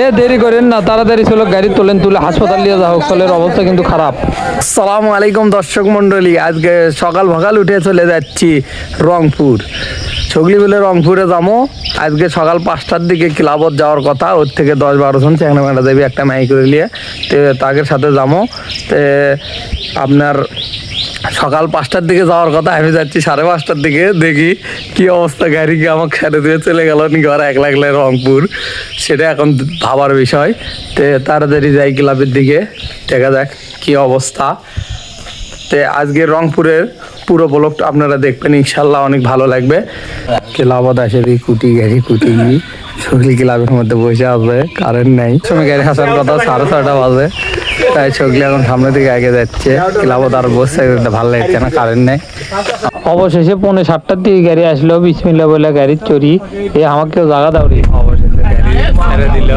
এ দেরি করেন না, তাড়াতাড়ি চলো, গাড়ি তোলেন, তুলে হাসপাতাল নিয়ে যাও, চলের অবস্থা কিন্তু খারাপ। সালাম আলাইকুম দর্শক মন্ডলী আজকে সকাল সকাল উঠে চলে যাচ্ছি রংপুর। ছগলি বলে রংপুরে যাব। আজকে সকাল পাঁচটার দিকে ক্লাবত যাওয়ার কথা, ওর থেকে দশ বারো জন চ্যাংরা ম্যাংরা যাবি, একটা মাই করে নিয়ে। তো তাদের সাথে যাব। তো আপনার সকাল পাঁচটার দিকে যাওয়ার কথা আমি যাচ্ছি সাড়ে পাঁচটার দিকে দেখি কি অবস্থা গাড়ি কি আমাকে ছেড়ে দিয়ে চলে গেল নি ঘর একলা একলা রংপুর। সেটা এখন ভাবার বিষয়। তো তাড়াতাড়ি যাই ক্লাবের দিকে দেখা যাক কি অবস্থা। তো আজকে রংপুরের পুরো ব্লকটা আপনারা দেখবেন ইনশাল্লাহ অনেক ভালো লাগবে। ক্লাবত আসে কুটি গাড়ি কুটি সগলি ক্লাবের মধ্যে বসে আছে কারেন্ট নেই। সময় গাড়ি হাসার কথা সাড়ে ছটা বাজে। তাই সগলি এখন সামনের দিকে আগে যাচ্ছে। ক্লাবও তার বসে ভালো লাগছে না কারেন্ট নেই। অবশেষে পৌনে সাতটার দিকে গাড়ি আসলো বিসমিল্লা বলে গাড়ির চড়ি। এ আমাকেও জায়গা দাও রে। অবশেষে গাড়ি ছেড়ে দিল।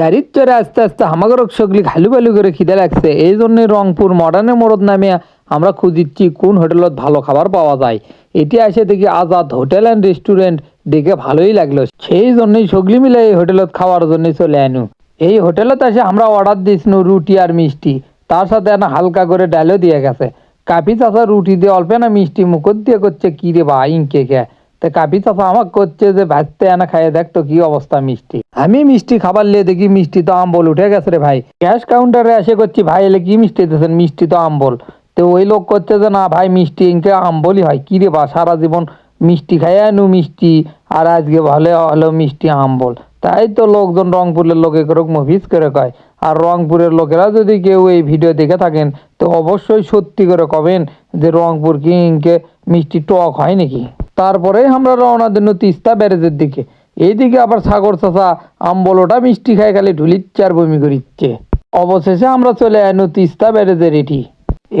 গাড়ির আস্তে আস্তে আমাদের সকলি খালু বালু করে খিদে লাগছে। এই জন্য রংপুর মডার্নের মোড়ত নামে আমরা খুঁজিচ্ছি কোন হোটেলত ভালো খাবার পাওয়া যায়। এটি আসে দেখি আজাদ হোটেল অ্যান্ড রেস্টুরেন্ট দেখে ভালোই লাগল। সেই জন্যই সগলি মিলে এই হোটেলত খাওয়ার জন্য চলে আনু। এই হোটেলত এসে আমরা অর্ডার দিয়েছিল রুটি আর মিষ্টি। তার সাথে না হালকা করে ডালও দিয়ে গেছে। কাপি চাষা রুটি দিয়ে অল্পে না মিষ্টি মুখত দিয়ে করছে কি রে বা ইনকে কে? তা কাপি চাষা আমাক করছে যে ভাজতে আনা খাইয়ে দেখ তো কি অবস্থা মিষ্টি। আমি মিষ্টি খাবার লিয়ে দেখি মিষ্টি তো আম্বল উঠে গেছে রে ভাই। ক্যাশ কাউন্টারে এসে করছি, ভাই এলে কি মিষ্টি দিতেছেন? মিষ্টি তো আম্বল। তো ওই লোক করছে যে, না ভাই, মিষ্টি ইনকে আম্বলই হয়। কি রে বা, সারা জীবন মিষ্টি খাইয়ে আনু মিষ্টি, আর আজকে ভালো হলো মিষ্টি আম্বল। তাই তো লোকজন রংপুরের লোকে করুক মফিস করে কয়। আর রংপুরের লোকেরা যদি কেউ এই ভিডিও দেখে থাকেন, তো অবশ্যই সত্যি করে কবেন যে রংপুর কি ইনকে মিষ্টি টক হয় নাকি? তারপরে আমরা রওনা দিন তিস্তা ব্যারেজের দিকে। এইদিকে আবার সাগর চাষা আম্বলোটা মিষ্টি খাই খালি ঢুলিচ্ছে আর বমি করিচ্ছে। অবশেষে আমরা চলে আইনু তিস্তা ব্যারেজের এটি।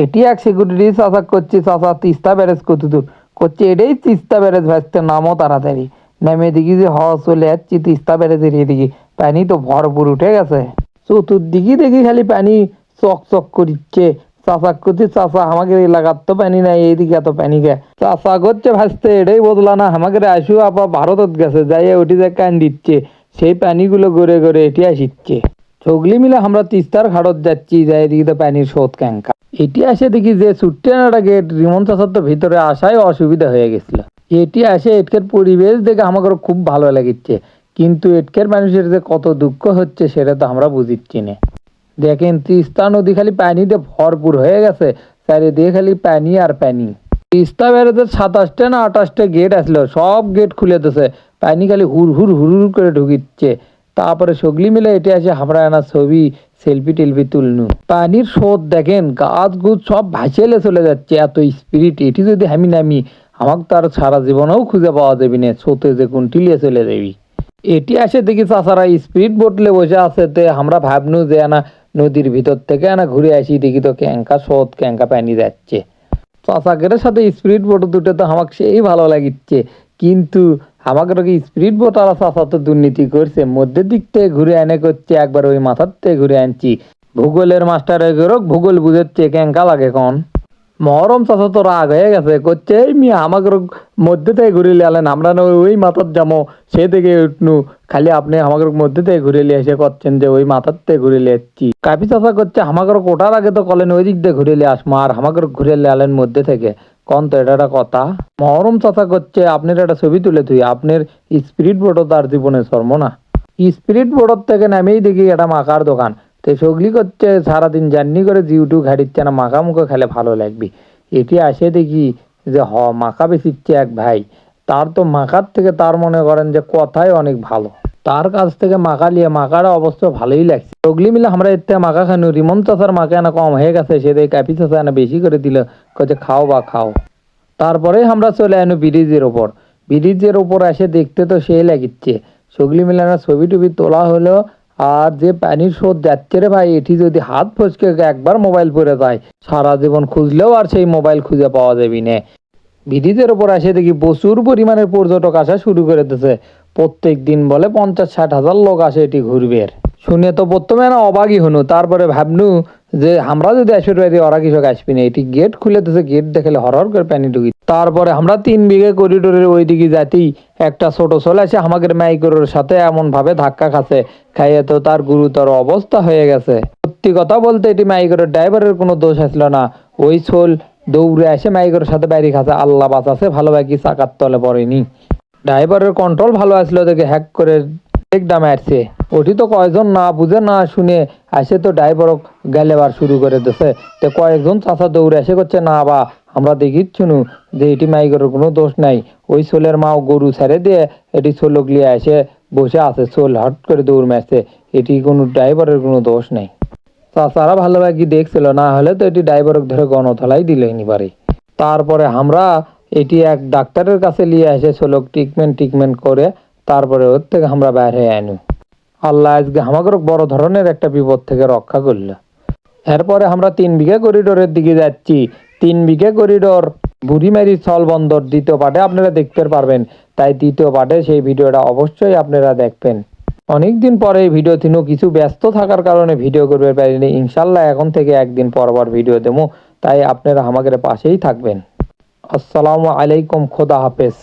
এটি এক সিকিউরিটি চাষা করছি চাষা তিস্তা ব্যারেজ কত দূর করছে এটাই তিস্তা ব্যারেজ ভাসতে নামও তাড়াতাড়ি। নেমে দেখি যে হ চলে যাচ্ছি তিস্তা ব্যারেজের এদিকে, পানি তো ভরপুর উঠে গেছে। চতুর্দিকে দেখি খালি পানি চক চক করিচ্ছে। চাষা করছে চাষা আমাদের এলাকার তো পানি নাই, এইদিকে এত পানি গে। চাষা করছে ভাসতে এটাই বদলা না আমাদের আসু আপা ভারতত গেছে যাই ওটি যে কান দিচ্ছে, সেই পানিগুলো গড়ে গড়ে এটি আসিচ্ছে। ছগলি মিলে আমরা তিস্তার ঘাটত যাচ্ছি যাই এদিকে তো পানির স্রোত ক্যাঙ্কা এটি আসে দেখি যে সুট্টেনাটা গেট, রিমন চাষার তো ভিতরে আসায় অসুবিধা হয়ে গেছিল। এটি আসে এটকের পরিবেশ দেখে আমাকে খুব ভালো লাগিচ্ছে। কিন্তু এটকের মানুষের যে কত দুঃখ হচ্ছে, সেটা তো আমরা বুঝিচ্ছি না। দেখেন, তিস্তা নদী খালি পানিতে ভরপুর হয়ে গেছে। চারিদিকে খালি পানি আর পানি। তিস্তা বেড়াতে সাতাশটা না আঠাশটা গেট আসলো, সব গেট খুলে দিছে। পানি খালি হুর হুর হুর করে ঢুকিচ্ছে। তারপরে সগলি মিলে এটি আসে হামরা আনা ছবি সেলফি টেলফি তুলনু। পানির স্রোত দেখেন, গাছ গুছ সব ভাসিয়ে চলে যাচ্ছে, এত স্পিরিট এটি যদি আমি নামি, আমাকে তো আর সারা জীবনেও খুঁজে পাওয়া যাবি না, স্রোতে যে টিলিয়ে চলে যাবি। এটি আসে দেখি চাষারা স্পিড বোটলে বসে আছে তে, আমরা ভাবনু যে না নদীর ভিতর থেকে আনা ঘুরে আসি, দেখি তো ক্যাঙ্কা সৎ ক্যাঙ্কা পানি যাচ্ছে। চাচাকের সাথে স্পিড বোট দুটো তো আমাকে সেই ভালো লাগিচ্ছে। কিন্তু আমাকে কি স্পিড বোট আর চাষা তো দুর্নীতি করছে। মধ্যে দিক থেকে ঘুরে এনে করছে, একবার ওই মাথার থেকে ঘুরে আনছি। ভূগোলের মাস্টার এগোরক ভূগোল বুঝাচ্ছে ক্যাঙ্কা লাগে কন। মহরম চাষা তো রাগ হয়ে গেছে করছে এই মিয়া আমাকে মধ্যে থেকে ঘুরে লিয়ালেন আমরা না ওই মাথার যাব সে থেকে উঠনু, খালি আপনি আমাকে মধ্যে থেকে ঘুরে লিয়ে এসে করছেন যে ওই মাথার থেকে ঘুরে লিয়াচ্ছি কাপি চাষা করছে আমাকে কোটার আগে তো কলেন, ওই দিক দিয়ে ঘুরে লিয়ে আসমা, আর আমাকে ঘুরে লিয়ালেন মধ্যে থেকে। কন তো এটা একটা কথা। মহরম চাষা করছে আপনার একটা ছবি তুলে তুই আপনার স্পিরিট বোটও তার জীবনে শর্ম না। স্পিরিট বোর্ডর থেকে নামেই দেখি একটা মাকার দোকান। তো সগলি করছে, সারাদিন জার্নি করে জিউটু ঘাড়িচ্ছে না মাখা মুখে খেলে ভালো লাগবে। এটি আসে দেখি যে হ, মাখা বেশিচ্ছে এক ভাই। তার তো মাখার থেকে তার মনে করেন যে কথাই অনেক ভালো। তার কাছ থেকে মাখা লিয়ে মাখাটা অবশ্য ভালোই লাগছে। সগলি মিলে আমরা থেকে মাখা খানু। রিমন চাষার মাখা না কম হয়ে গেছে, সে দেখে কাপি চাষা না বেশি করে দিল কচ্ছে খাও বা খাও। তারপরে আমরা চলে আনো ব্রিজের ওপর। ব্রিজের ওপর এসে দেখতে তো সেই লাগিচ্ছে। সগলি মিলানো ছবি টবি তোলা হলো আর যে পানির স্রোত যাচ্ছে রে ভাই, এটি যদি হাত ফসকে একবার মোবাইল পরে যায়, সারা জীবন খুঁজলেও আর সেই মোবাইল খুঁজে পাওয়া যাবি না। ব্রিজের ওপর আসে দেখি প্রচুর পরিমাণের পর্যটক আসা শুরু করে দিতেছে প্রত্যেক দিন বলে পঞ্চাশ ষাট হাজার লোক আসে এটি ঘুরবে। শুনে তো প্রথমে না অবাকই হনু তারপরে ভাবনু যে, আমরা যদি আসবে বাড়ি ওরা কৃষক আসবি না। এটি গেট খুলে দিছে। গেট দেখলে হরর করে পানি ঢুকি তারপরে আমরা তিন বিঘে করিডোরের ওই দিকে যাতেই একটা ছোট চলে আসে, আমাদের মাইক্রোর সাথে এমন ভাবে ধাক্কা খাচ্ছে। খাইয়ে তো তার গুরুতর অবস্থা হয়ে গেছে। সত্যি কথা বলতে এটি মাইক্রোর ড্রাইভারের কোনো দোষ আসলো না। ওই ছোল দৌড়ে এসে মাইক্রোর সাথে বাইরে খাচ্ছে। আল্লাহ বাঁচাছে ভালো বাকি চাকার তলে পড়েনি। ড্রাইভারের কন্ট্রোল ভালো আসলো দেখে, হ্যাক করে এক দামে আসছে ওটি তো কয়েকজন না বুঝে না শুনে আসে তো ড্রাইভারও গেলেবার শুরু করে দিছে। তো কয়েকজন চাষা দৌড়ে এসে করছে, না বা, আমরা দেখি শুনু যে এটি মাইগরের কোনো দোষ নাই। ওই সোলের মাও গরু ছেড়ে দিয়ে এটি সোলক লিয়ে এসে বসে আছে। সোল হট করে দৌড় মারছে। এটি কোনো ড্রাইভারের কোনো দোষ নেই। চাচারা ভালোভাবে দেখছিল, না হলে তো এটি ড্রাইভারক ধরে গণতলাই দিল পারে তারপরে আমরা এটি এক ডাক্তারের কাছে নিয়ে এসে সোলক ট্রিটমেন্ট ট্রিটমেন্ট করে তারপরে ওর থেকে আমরা বাইরে হয়ে আনু আল্লাহ আজকে আমাদের বড় ধরনের একটা বিপদ থেকে রক্ষা করল। এরপরে আমরা তিন বিঘা করিডোরের দিকে যাচ্ছি। তিন বিঘা করিডোর বুড়িমারি স্থল বন্দর দ্বিতীয় পার্টে আপনারা দেখতে পারবেন। তাই দ্বিতীয় পার্টে সেই ভিডিওটা অবশ্যই আপনারা দেখবেন। অনেকদিন পরে এই ভিডিও তিনও কিছু ব্যস্ত থাকার কারণে ভিডিও করবে পারিনি। ইনশাল্লাহ এখন থেকে একদিন পর পর ভিডিও দেবো। তাই আপনারা আমাদের পাশেই থাকবেন। আসসালামু আলাইকুম, খোদা হাফেজ।